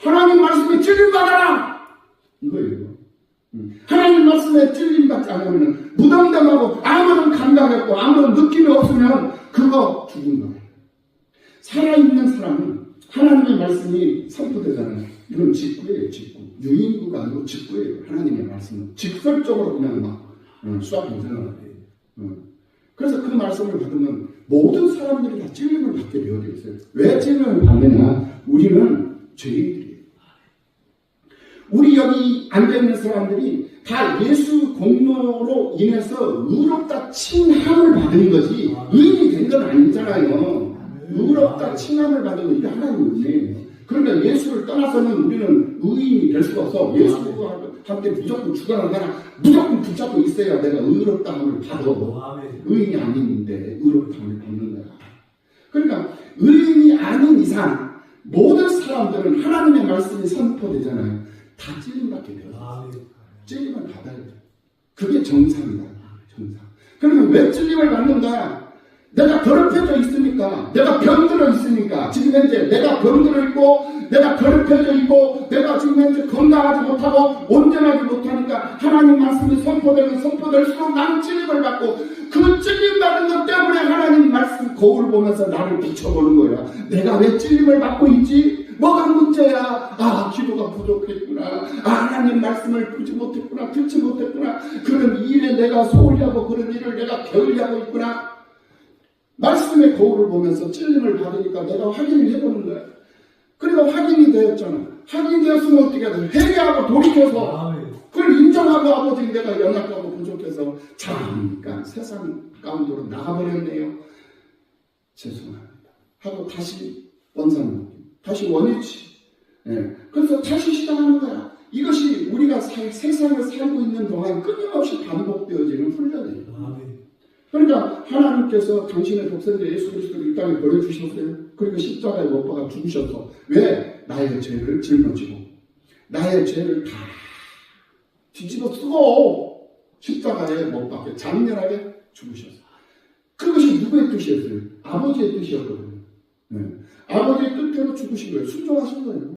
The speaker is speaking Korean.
하나님 말씀에 찔림 받아라! 이거예요. 음. 하나님 말씀에 찔림 받지 않으면 무덤덤하고 아무런 감각이 없고 아무런 느낌이 없으면 그거 죽은 거예요. 살아있는 사람은 하나님의 말씀이 선포되잖아요. 이건 직구예요, 직구. 유인구가 아니고 직구예요. 하나님의 말씀은. 직설적으로 그냥 막 보잖아요. 음. 그래서 그 말씀을 받으면 모든 사람들이 다 찔림을 받게 되어 있어요. 왜 찔림을 받느냐? 우리는 죄인들이에요. 우리 여기 앉아있는 사람들이 다 예수 공로로 인해서 의롭다 칭함을 받은 거지 의인이 된 건 아니잖아요. 의롭다 칭함을 받은 건 이게 하나님 은혜예요. 그러니까 예수를 떠나서는 우리는 의인이 될 수가 없어. 예수한테 무조건 죽어나가나 무조건 붙잡고 있어야 내가 의롭다함을 받아. 의인이 아닌데 의롭다함을 받는 거야. 그러니까 의인이 아닌 이상 모든 사람들은 하나님의 말씀이 선포되잖아요. 다 찔림받게 돼요. 찔림을 받아야 돼. 그게 정상이다. 정상. 그러면 왜 찔림을 받는가? 내가 더럽혀져 있으니까, 내가 병들어 있으니까, 지금 현재 내가 병들어 있고, 내가 더럽혀져 있고, 내가 지금 현재 건강하지 못하고, 온전하지 못하니까, 하나님 말씀이 선포되면 선포될수록 나는 찔림을 받고, 그 찔림 받은 것 때문에 거울 보면서 나를 비춰보는 거야. 내가 왜 찔림을 받고 있지? 뭐가 문제야? 아, 기도가 부족했구나. 아, 하나님 말씀을 보지 못했구나. 듣지 못했구나. 그런 일에 내가 소홀히 하고 그런 일을 내가 게을리 하고 있구나. 말씀의 거울을 보면서 찔림을 받으니까 내가 확인을 해보는 거야. 그리고 확인이 되었잖아. 확인이 되었으면 어떻게 돼? 회개하고 돌이켜서 그걸 인정하고 아버지 내가 연약하고 부족해서 잠깐 세상 가운데로 나가버렸네요. 죄송합니다. 하고 다시 원상 다시 원위치. 예. 그래서 다시 시작하는 거야. 이것이 우리가 살- 세상을 살고 있는 동안 끊임없이 반복되어지는 훈련이에요. 그러니까 하나님께서 당신의 독생자 예수 그리스도를 이 땅에 보내주셨어요. 그리고 십자가에 못 박아 죽으셔서 왜 나의 죄를 짊어지고 나의 죄를 다 뒤집어 쓰고 십자가에 못 박게 장렬하게 죽으셔서 그것이 누구의 뜻이었어요? 아버지의 뜻이었거든요. 네. 아버지의 뜻대로 죽으신 거예요. 순종하신 거예요.